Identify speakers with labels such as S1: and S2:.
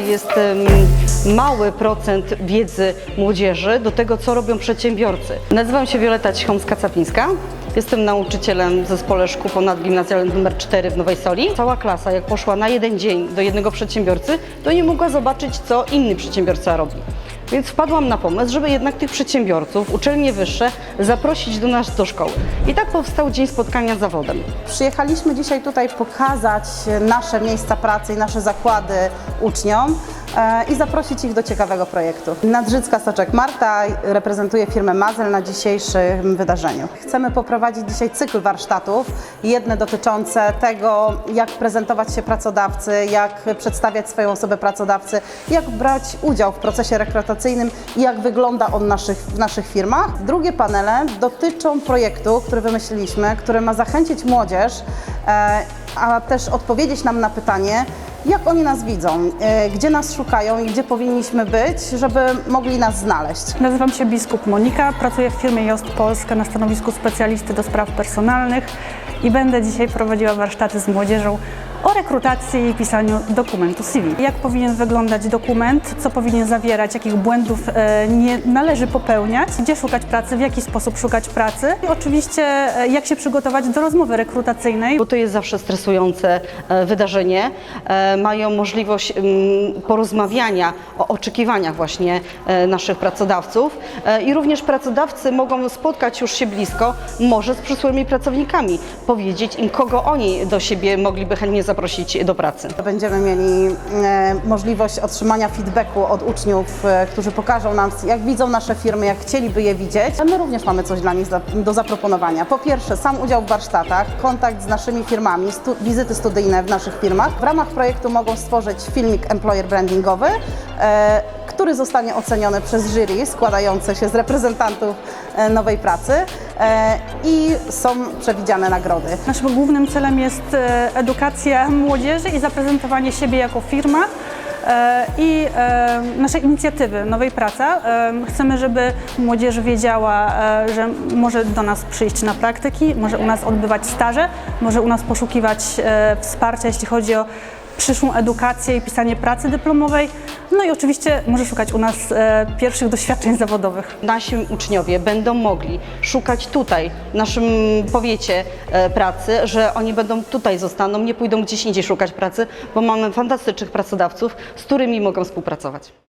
S1: jest mały procent wiedzy młodzieży do tego, co robią przedsiębiorcy. Nazywam się Wioleta Cichomska-Capińska. Jestem nauczycielem w zespole szkół ponadgimnazjalnym nr 4 w Nowej Soli. Cała klasa, jak poszła na jeden dzień do jednego przedsiębiorcy, to nie mogła zobaczyć, co inny przedsiębiorca robi. Więc wpadłam na pomysł, żeby jednak tych przedsiębiorców, uczelnie wyższe, zaprosić do nas do szkoły. I tak powstał Dzień Spotkania z Zawodem.
S2: Przyjechaliśmy dzisiaj tutaj pokazać nasze miejsca pracy i nasze zakłady uczniom i zaprosić ich do ciekawego projektu. Nadrzycka Soczek Marta reprezentuje firmę Mazel na dzisiejszym wydarzeniu. Chcemy poprowadzić dzisiaj cykl warsztatów, jedne dotyczące tego, jak prezentować się pracodawcy, jak przedstawiać swoją osobę pracodawcy, jak brać udział w procesie rekrutacyjnym i jak wygląda on naszych, w naszych firmach. Drugie panele dotyczą projektu, który wymyśliliśmy, który ma zachęcić młodzież, e, a też odpowiedzieć nam na pytanie, jak oni nas widzą, e, gdzie nas szukają i gdzie powinniśmy być, żeby mogli nas znaleźć.
S3: Nazywam się Biskup Monika, pracuję w firmie Jost Polska na stanowisku specjalisty do spraw personalnych i będę dzisiaj prowadziła warsztaty z młodzieżą o rekrutacji i pisaniu dokumentu CV. Jak powinien wyglądać dokument, co powinien zawierać, jakich błędów e, nie należy popełniać, gdzie szukać pracy, w jaki sposób szukać pracy i oczywiście e, jak się przygotować do rozmowy rekrutacyjnej.
S1: bo to jest zawsze stresujące e, wydarzenie. Mają możliwość mm, porozmawiania o oczekiwaniach właśnie naszych pracodawców i również pracodawcy mogą spotkać już się blisko, może z przyszłymi pracownikami, powiedzieć im, kogo oni do siebie mogliby chętnie zaprosić do pracy.
S2: Będziemy mieli e, możliwość otrzymania feedbacku od uczniów, e, którzy pokażą nam, jak widzą nasze firmy, jak chcieliby je widzieć. My również mamy coś dla nich do zaproponowania. Po pierwsze, sam udział w warsztatach, kontakt z naszymi firmami, stu, wizyty studyjne w naszych firmach. W ramach projektu mogą stworzyć filmik employer brandingowy, e, który zostanie oceniony przez jury składające się z reprezentantów nowej pracy i są przewidziane nagrody.
S3: Naszym głównym celem jest e, edukacja młodzieży i zaprezentowanie siebie jako firma e, i e, naszej inicjatywy Nowej Praca. E, Chcemy, żeby młodzież wiedziała, e, że może do nas przyjść na praktyki, może u nas odbywać staże, może u nas poszukiwać e, wsparcia, jeśli chodzi o przyszłą edukację i pisanie pracy dyplomowej. No i oczywiście może szukać u nas e, pierwszych doświadczeń zawodowych.
S1: Nasi uczniowie będą mogli szukać tutaj, w naszym powiecie e, pracy, że oni będą tutaj zostaną, nie pójdą gdzieś indziej szukać pracy, bo mamy fantastycznych pracodawców, z którymi mogą współpracować.